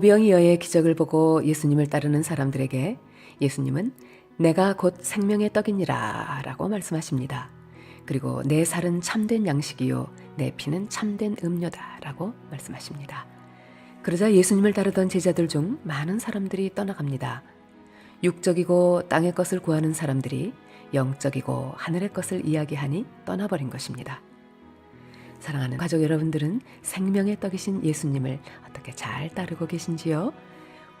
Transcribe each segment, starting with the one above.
오병이어의 기적을 보고 예수님을 따르는 사람들에게 예수님은 내가 곧 생명의 떡이니라 라고 말씀하십니다. 그리고 내 살은 참된 양식이요 내 피는 참된 음료다 라고 말씀하십니다. 그러자 예수님을 따르던 제자들 중 많은 사람들이 떠나갑니다. 육적이고 땅의 것을 구하는 사람들이 영적이고 하늘의 것을 이야기하니 떠나버린 것입니다. 사랑하는 가족 여러분들은 생명의 떡이신 예수님을 어떻게 잘 따르고 계신지요?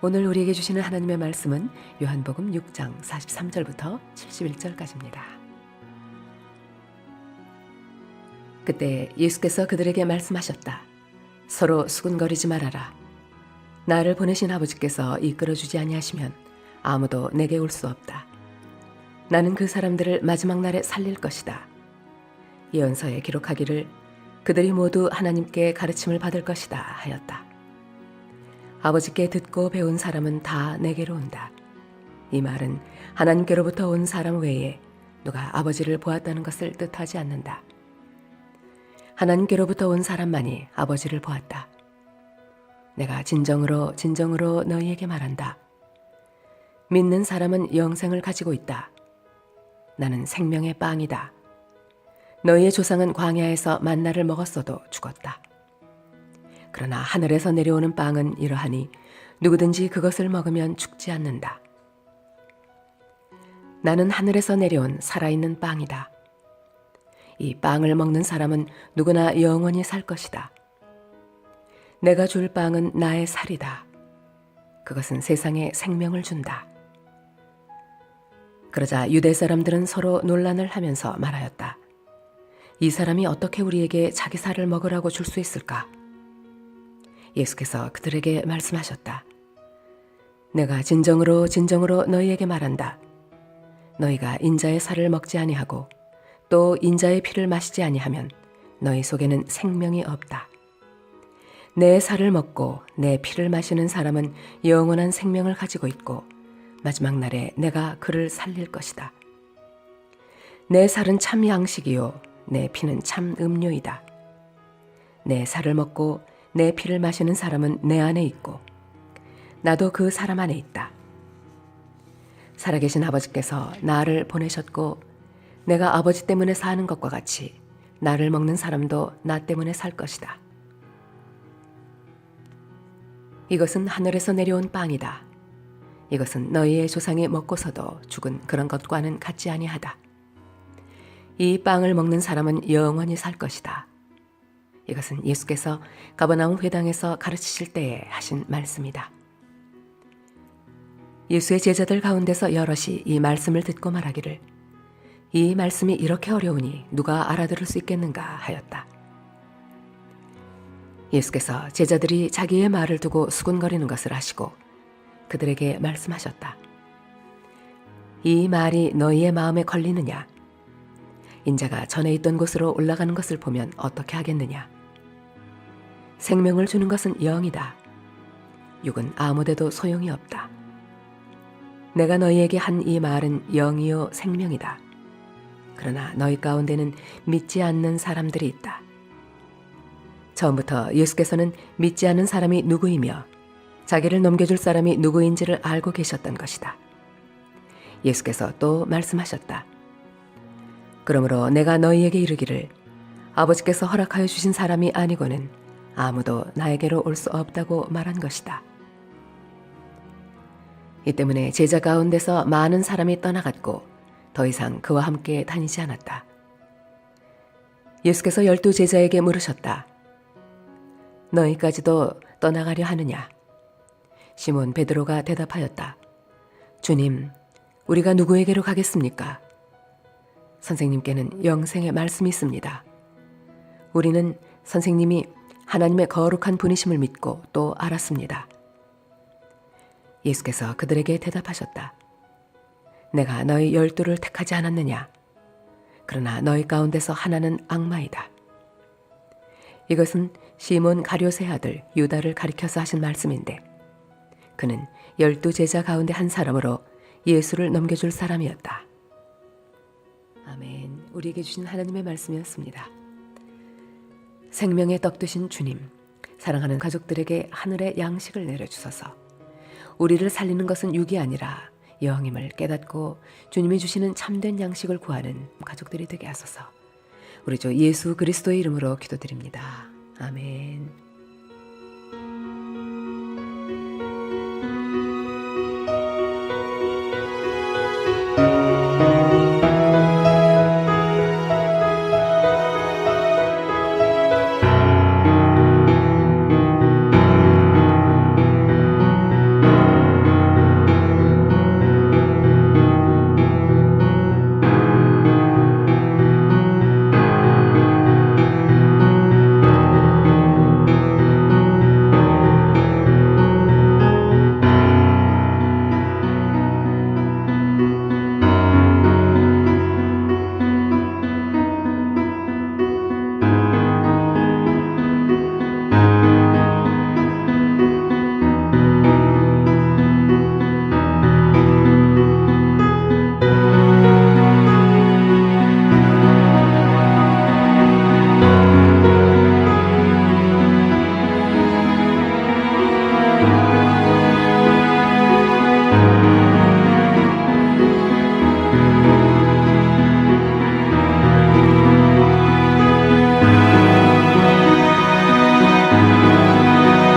오늘 우리에게 주시는 하나님의 말씀은 요한복음 6장 43절부터 71절까지입니다. 그때 예수께서 그들에게 말씀하셨다. 서로 수군거리지 말아라. 나를 보내신 아버지께서 이끌어 주지 아니하시면 아무도 내게 올 수 없다. 나는 그 사람들을 마지막 날에 살릴 것이다. 예언서에 기록하기를 그들이 모두 하나님께 가르침을 받을 것이다 하였다. 아버지께 듣고 배운 사람은 다 내게로 온다. 이 말은 하나님께로부터 온 사람 외에 누가 아버지를 보았다는 것을 뜻하지 않는다. 하나님께로부터 온 사람만이 아버지를 보았다. 내가 진정으로 진정으로 너희에게 말한다. 믿는 사람은 영생을 가지고 있다. 나는 생명의 빵이다. 너희의 조상은 광야에서 만나를 먹었어도 죽었다. 그러나 하늘에서 내려오는 빵은 이러하니 누구든지 그것을 먹으면 죽지 않는다. 나는 하늘에서 내려온 살아있는 빵이다. 이 빵을 먹는 사람은 누구나 영원히 살 것이다. 내가 줄 빵은 나의 살이다. 그것은 세상에 생명을 준다. 그러자 유대 사람들은 서로 논란을 하면서 말하였다. 이 사람이 어떻게 우리에게 자기 살을 먹으라고 줄 수 있을까? 예수께서 그들에게 말씀하셨다. 내가 진정으로 진정으로 너희에게 말한다. 너희가 인자의 살을 먹지 아니하고 또 인자의 피를 마시지 아니하면 너희 속에는 생명이 없다. 내 살을 먹고 내 피를 마시는 사람은 영원한 생명을 가지고 있고 마지막 날에 내가 그를 살릴 것이다. 내 살은 참 양식이요 내 피는 참 음료이다. 내 살을 먹고 내 피를 마시는 사람은 내 안에 있고 나도 그 사람 안에 있다. 살아계신 아버지께서 나를 보내셨고 내가 아버지 때문에 사는 것과 같이 나를 먹는 사람도 나 때문에 살 것이다. 이것은 하늘에서 내려온 빵이다. 이것은 너희의 조상이 먹고서도 죽은 그런 것과는 같지 아니하다. 이 빵을 먹는 사람은 영원히 살 것이다. 이것은 예수께서 가버나움 회당에서 가르치실 때에 하신 말씀이다. 예수의 제자들 가운데서 여럿이 이 말씀을 듣고 말하기를 이 말씀이 이렇게 어려우니 누가 알아들을 수 있겠는가 하였다. 예수께서 제자들이 자기의 말을 두고 수군거리는 것을 아시고 그들에게 말씀하셨다. 이 말이 너희의 마음에 걸리느냐? 인자가 전에 있던 곳으로 올라가는 것을 보면 어떻게 하겠느냐? 생명을 주는 것은 영이다. 육은 아무데도 소용이 없다. 내가 너희에게 한 이 말은 영이요 생명이다. 그러나 너희 가운데는 믿지 않는 사람들이 있다. 처음부터 예수께서는 믿지 않는 사람이 누구이며 자기를 넘겨줄 사람이 누구인지를 알고 계셨던 것이다. 예수께서 또 말씀하셨다. 그러므로 내가 너희에게 이르기를 아버지께서 허락하여 주신 사람이 아니고는 아무도 나에게로 올 수 없다고 말한 것이다. 이 때문에 제자 가운데서 많은 사람이 떠나갔고 더 이상 그와 함께 다니지 않았다. 예수께서 열두 제자에게 물으셨다. 너희까지도 떠나가려 하느냐? 시몬 베드로가 대답하였다. 주님, 우리가 누구에게로 가겠습니까? 선생님께는 영생의 말씀이 있습니다. 우리는 선생님이 하나님의 거룩한 분이심을 믿고 또 알았습니다. 예수께서 그들에게 대답하셨다. 내가 너희 열두를 택하지 않았느냐? 그러나 너희 가운데서 하나는 악마이다. 이것은 시몬 가룟의 아들 유다를 가리켜서 하신 말씀인데 그는 열두 제자 가운데 한 사람으로 예수를 넘겨줄 사람이었다. 우리에게 주신 하나님의 말씀이었습니다. 생명의 떡 드신 주님, 사랑하는 가족들에게 하늘의 양식을 내려주소서. 우리를 살리는 것은 육이 아니라 영임을 깨닫고 주님이 주시는 참된 양식을 구하는 가족들이 되게 하소서. 우리 주 예수 그리스도의 이름으로 기도드립니다. 아멘.